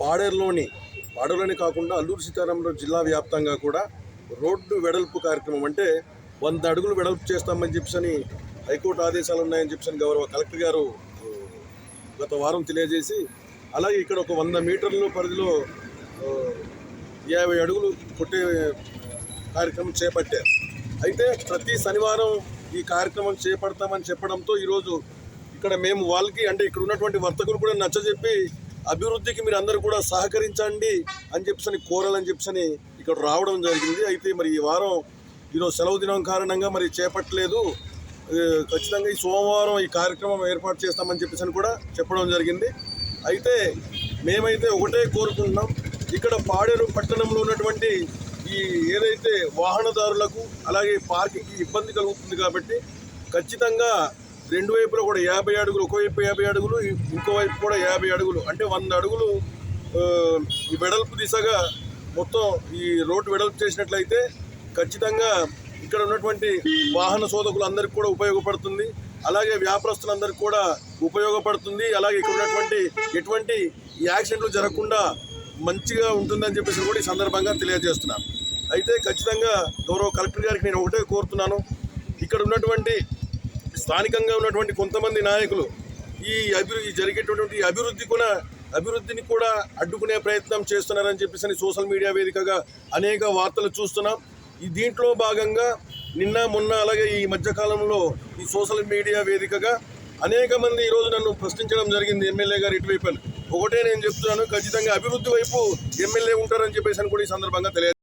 పాడేరులోని పాడేరులోనే కాకుండా అల్లూరు సీతారామరావు జిల్లా వ్యాప్తంగా కూడా రోడ్డు వెడల్పు కార్యక్రమం అంటే వంద అడుగులు వెడల్పు చేస్తామని చెప్పని హైకోర్టు ఆదేశాలు ఉన్నాయని చెప్పని గౌరవ కలెక్టర్ గారు గత వారం తెలియజేసి అలాగే ఇక్కడ ఒక వంద మీటర్ల పరిధిలో యాభై అడుగులు కొట్టే కార్యక్రమం చేపట్టారు. అయితే ప్రతి శనివారం ఈ కార్యక్రమం చేపడతామని చెప్పడంతో ఈరోజు ఇక్కడ మేము వాళ్ళకి అంటే ఇక్కడ ఉన్నటువంటి వర్తకులు కూడా నచ్చజెప్పి అభివృద్ధికి మీరు అందరూ కూడా సహకరించండి అని చెప్పని కోరాలని చెప్పని ఇక్కడ రావడం జరిగింది. అయితే మరి ఈ వారం ఈరోజు సెలవు దినం కారణంగా మరి చేపట్టలేదు. ఖచ్చితంగా ఈ సోమవారం ఈ కార్యక్రమం ఏర్పాటు చేస్తామని చెప్పేసి అని కూడా చెప్పడం జరిగింది. అయితే మేమైతే ఒకటే కోరుకుంటున్నాం. ఇక్కడ పాడేరు పట్టణంలో ఉన్నటువంటి ఈ ఏదైతే వాహనదారులకు అలాగే పార్కింగ్కి ఇబ్బంది కలుగుతుంది కాబట్టి ఖచ్చితంగా రెండు వైపులా కూడా యాభై అడుగులు ఒకవైపు యాభై అడుగులు ఇంకోవైపు కూడా యాభై అడుగులు. అంటే వంద అడుగులు ఈ వెడల్పు దిశగా మొత్తం ఈ రోడ్డు వెడల్పు చేసినట్లయితే ఖచ్చితంగా ఇక్కడ ఉన్నటువంటి వాహన శోధకులందరికీ కూడా ఉపయోగపడుతుంది. అలాగే వ్యాపారస్తులందరికీ కూడా ఉపయోగపడుతుంది. అలాగే ఇక్కడ ఉన్నటువంటి ఎటువంటి యాక్సిడెంట్లు జరగకుండా మంచిగా ఉంటుందని చెప్పేసి కూడా ఈ సందర్భంగా తెలియజేస్తున్నాను. అయితే ఖచ్చితంగా గౌరవ కలెక్టర్ గారికి నేను ఒకటే కోరుతున్నాను. ఇక్కడ ఉన్నటువంటి స్థానికంగా ఉన్నటువంటి కొంతమంది నాయకులు ఈ అభివృద్ధి జరిగేటటువంటి అభివృద్ధి కూడా అభివృద్ధిని కూడా అడ్డుకునే ప్రయత్నం చేస్తున్నారని చెప్పేసి అని సోషల్ మీడియా వేదికగా అనేక వార్తలు చూస్తున్నాం. ఈ దీంట్లో భాగంగా నిన్న మొన్న అలాగే ఈ మధ్యకాలంలో ఈ సోషల్ మీడియా వేదికగా అనేక మంది ఈరోజు నన్ను ప్రశ్నించడం జరిగింది ఎమ్మెల్యే గారు ఇటువైపు. ఒకటే నేను చెప్తున్నాను ఖచ్చితంగా అభివృద్ధి వైపు ఎమ్మెల్యే ఉంటారని చెప్పేసి అని కూడా ఈ సందర్భంగా తెలియదు